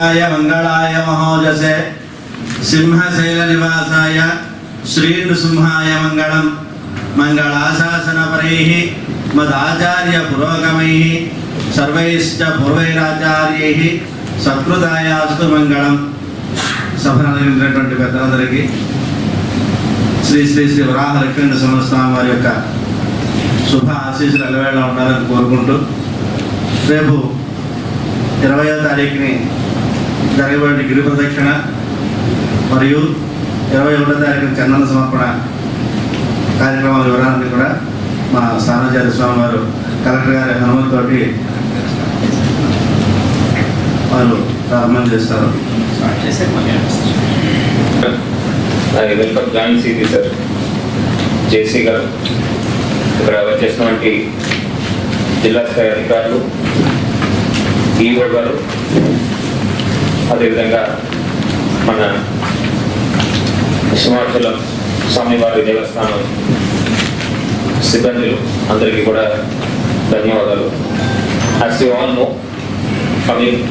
మంగళాయ మహోజసే సింహశైల నివాసాయ శ్రీనృసింహాయ మంగళం. మంగళాశాసనపరై మదాచార్య పురోగమై సర్వైశ్చ పూర్వైరాచార్యై సకృదాయాస్తు మంగళం. సఫలమైనటువంటి పెద్దలందరికీ శ్రీ శ్రీ శ్రీ వరాహ లక్ష్మణ సంస్థానం వారి యొక్క శుభ ఆశీస్సులు అలవేళ ఉండాలని కోరుకుంటూ రేపు ఇరవయో తారీఖుని జరగబడిన గిరి ప్రదక్షిణ మరియు ఇరవై ఒకటో తారీఖున చందన సమర్పణ కార్యక్రమాల వివరాలన్నీ కూడా మా స్థానాచార్య స్వామి వారు కలెక్టర్ గారి అనుమతితోటి వారు ప్రారంభం చేస్తారు. Welcome join city sir JC గారు. ఇక్కడ వచ్చేసినటువంటి జిల్లా స్థాయి అధికారులు ఈఓ గారు అదేవిధంగా మన సింహాచలం స్వామివారి దేవస్థానం సిబ్బందులు అందరికీ కూడా ధన్యవాదాలు. As you all know coming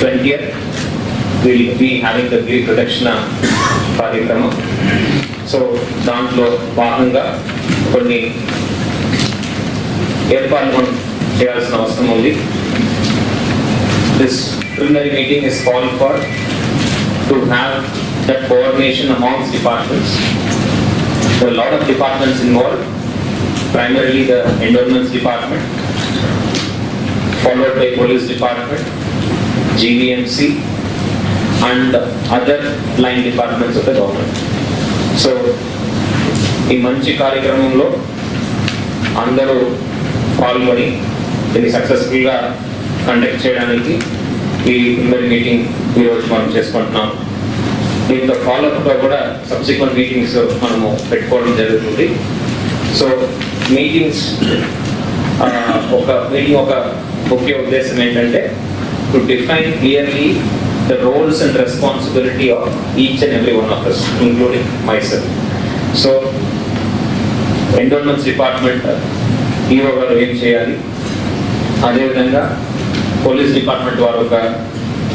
twenty will be having the Giri Pradakshina కార్యక్రమం. సో దాంట్లో భాగంగా కొన్ని ఏర్పాట్లు చేయాల్సిన అవసరం ఉంది. This Preliminary meeting is call for to have that coordination amongst departments There are a lot of departments involved, primarily the endowments department, followed by police department, GVMC, and other line departments of the government. So, ఈ మంచి కార్యక్రమంలో అందరూ పాల్గొని దీన్ని సక్సెస్ఫుల్గా conduct చేయడానికి ఈ preliminary meeting ఈరోజు మనం చేసుకుంటున్నాం. దీంతో ఫాలోఅప్గా కూడా సబ్సిక్వెంట్ మీటింగ్స్ మనము పెట్టుకోవడం జరుగుతుంది. సో మీటింగ్స్ ఒక మీటింగ్ ఒక ముఖ్య ఉద్దేశం ఏంటంటే to define clearly the roles and responsibility of each and every one of us including my so endowments department EO గారు ఏం చేయాలి? అదేవిధంగా పోలీస్ డిపార్ట్మెంట్ వారు యొక్క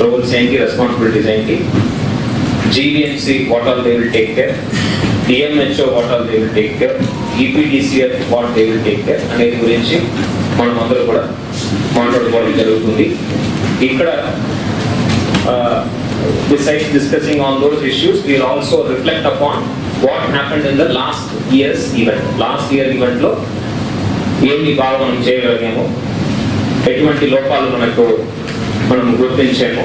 రోల్స్ ఏంటి? రెస్పాన్సిబిలిటీస్ ఏంటి GVMC what all they will take care DMHO what all they will take care EPDCL what they will take care అనేది గురించి మనం అందరూ కూడా మాట్లాడుకోవడం జరుగుతుంది. ఇక్కడ besides discussing on those issues, we will also reflect upon what happened in the last year's event. Last year event లో ఏమి బాగా మనం చేయగలిగాము? ఎటువంటి లోపాలు మనకు మనం గుర్తించాము.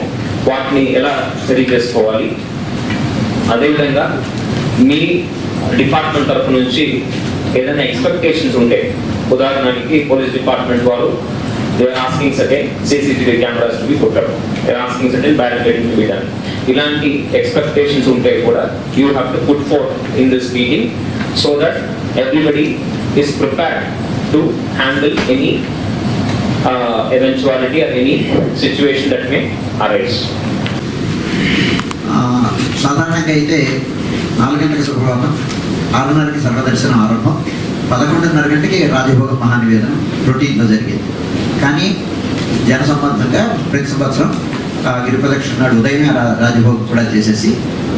వాటిని ఎలా సరి చేసుకోవాలి? అదేవిధంగా మీ డిపార్ట్మెంట్ తరఫు నుంచి ఏదైనా ఎక్స్పెక్టేషన్స్ ఉంటే ఉదాహరణకి పోలీస్ డిపార్ట్మెంట్ వారు they asking certain CCTV cameras to be put up asking certain barricading to be done ఇలాంటి ఎక్స్పెక్టేషన్స్ ఉంటే కూడా you have to put forth in this meeting so that everybody is prepared to handle any eventuality or any situation that may arise. సాధారణంగా అయితే నాలుగు గంటలకు శుభ్రవాదం ఆరున్నరకి సర్వదర్శనం ఆరంభం పదకొండున్నర గంటకి రాజభోగ మహానివేదనం రొటీన్లో జరిగేది కానీ జన సంబంధంగా ప్రతి సంవత్సరం గిరిప్రదక్షిణ నాడు ఉదయమే రా- రాజభోగం కూడా చేసేసి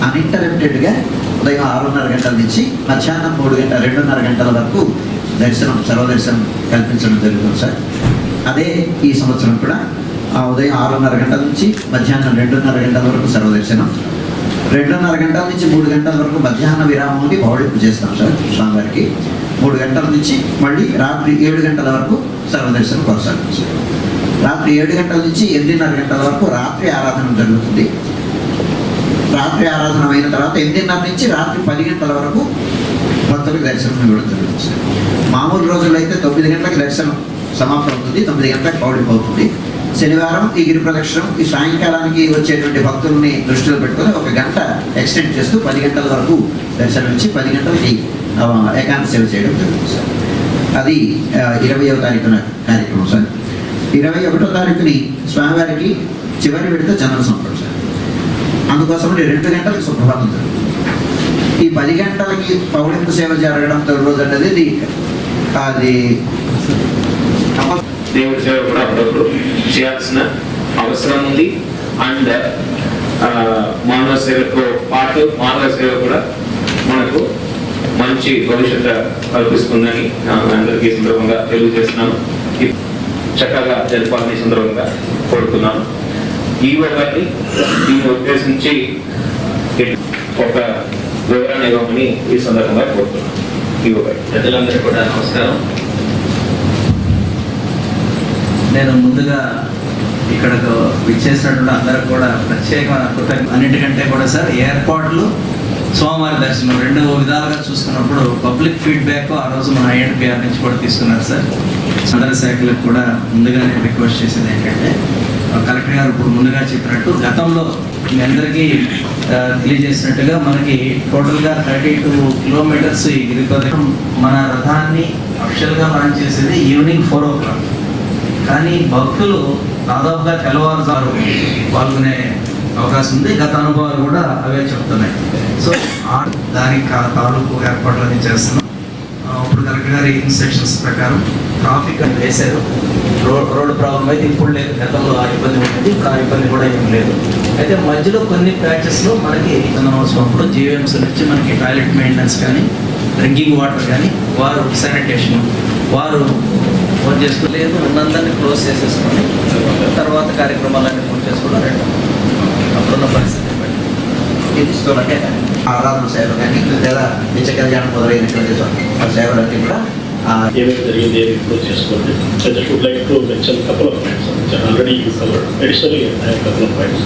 అన్ఇంటరప్టెడ్గా ఉదయం ఆరున్నర గంటల నుంచి మధ్యాహ్నం మూడు గంటల రెండున్నర గంటల వరకు దర్శనం సర్వదర్శనం కల్పించడం జరుగుతుంది సార్ అదే ఈ సంవత్సరం కూడా ఆ ఉదయం ఆరున్నర గంటల నుంచి మధ్యాహ్నం రెండున్నర గంటల వరకు సర్వదర్శనం. రెండున్నర గంటల నుంచి మూడు గంటల వరకు మధ్యాహ్న విరామం అని పౌడింపు చేస్తాం సార్ స్వామివారికి. మూడు గంటల నుంచి మళ్ళీ రాత్రి ఏడు గంటల వరకు సర్వదర్శనం కొనసాగుతుంది రాత్రి ఏడు గంటల నుంచి ఎనిమిదిన్నర గంటల వరకు రాత్రి ఆరాధన జరుగుతుంది. రాత్రి ఆరాధన అయిన తర్వాత ఎనిమిదిన్నర నుంచి రాత్రి పది గంటల వరకు భక్తులకు దర్శనం ఇవ్వడం జరుగుతుంది సార్. మామూలు రోజుల్లో అయితే తొమ్మిది గంటలకు దర్శనం. సమాప్తం అవుతుంది. తొమ్మిది గంటలకు పౌడింపు అవుతుంది శనివారం ఈ గిరి ప్రదక్షిణం ఈ సాయంకాలానికి వచ్చేటువంటి భక్తుల్ని దృష్టిలో పెట్టుకొని ఒక గంట ఎక్స్టెండ్ చేస్తూ పది గంటల వరకు దర్శనం ఇచ్చి పది గంటలకి ఏకాంత సేవ చేయడం జరుగుతుంది సార్. అది ఇరవయో తారీఖున కార్యక్రమం సార్. ఇరవై ఒకటో తారీఖుని స్వామివారికి చివరి విడత చందన సంపడం సార్. అందుకోసం రెండు గంటలకు సుప్రభాతం జరుగుతుంది. ఈ పది గంటలకి పౌడింపు సేవ జరగడం తొలి రోజు అనేది అది దేవుడి సేవ కూడా అప్పుడప్పుడు చేయాల్సిన అవసరం ఉంది. అండ్ మానవ సేవతో పాటు మానవ సేవ కూడా మనకు మంచి భవిష్యత్తు కల్పిస్తుందని అందరికీ సందర్భంగా తెలియజేస్తున్నాను. చక్కగా జరపాలని సందర్భంగా కోరుతున్నాను. ఈ ఒకటి దీన్ని ఉద్దేశించి ఒక వివరణ ఇవ్వమని ఈ సందర్భంగా కోరుతున్నాను. ఈ ఒకటి ప్రజలందరికీ కూడా నమస్కారం. నేను ముందుగా ఇక్కడకు విచ్చేసినటువంటి అందరికి కూడా ప్రత్యేకమైన కృతజ్ఞ అన్నిటికంటే కూడా సార్ ఏర్పాట్లు సోమవారి దర్శనం రెండు విధాలుగా చూసుకున్నప్పుడు పబ్లిక్ ఫీడ్బ్యాక్ ఆ రోజు మన ఐఎన్పిఆర్ నుంచి కూడా తీసుకున్నారు సార్. అందరి శాఖలకు కూడా ముందుగానే రిక్వెస్ట్ చేసేది ఏంటంటే కలెక్టర్ గారు ఇప్పుడు ముందుగా చెప్పినట్టు గతంలో మీ అందరికీ తెలియజేసినట్టుగా మనకి టోటల్గా థర్టీ టూ కిలోమీటర్స్ ఈ గిరి మన రథాన్ని అఫిషియల్గా మనం చేసేది ఈవినింగ్ ఫోర్ ఓ క్లాక్. కానీ భక్తులు దాదాపుగా తెల్లవారుజారు పాల్గొనే అవకాశం ఉంది. గత అనుభవాలు కూడా అవే చెప్తున్నాయి. సో దానికి తాలూకు తాలూకు ఏర్పాట్లన్నీ చేస్తున్నాం. ఇప్పుడు కలెక్టర్ గారి ఇన్స్ట్రక్షన్స్ ప్రకారం ట్రాఫిక్ అని వేశారు. రోడ్ రోడ్డు ప్రాబ్లం అయితే ఇప్పుడు లేదు. గతంలో ఆ ఇబ్బంది ఉంటుంది ఇప్పుడు ఆ ఇబ్బంది కూడా ఏం లేదు. అయితే మధ్యలో కొన్ని ప్యాచెస్లో మనకి అవసరం జీవీఎంసీ నుంచి మనకి టాయిలెట్ మెయింటెనెన్స్ కానీ డ్రింకింగ్ వాటర్ కానీ వారు శానిటేషన్ వారు ఫోన్ చేసుకోలేదు ఉన్నందరినీ క్లోజ్ చేసేసుకొని తర్వాత కార్యక్రమాలన్నీ పూర్తి చేసుకోవడం రెండు అప్పుడున్న పరిస్థితి బట్టి ఆరాధన సేవ కానీ లేదా నిత్య మొదలైనటువంటి సేవలన్నీ కూడా ఏమేమి జరిగింది ఏమి ఇంప్రూవ్ చేసుకోండి. I just would like to mention couple of points already are already additional couple of points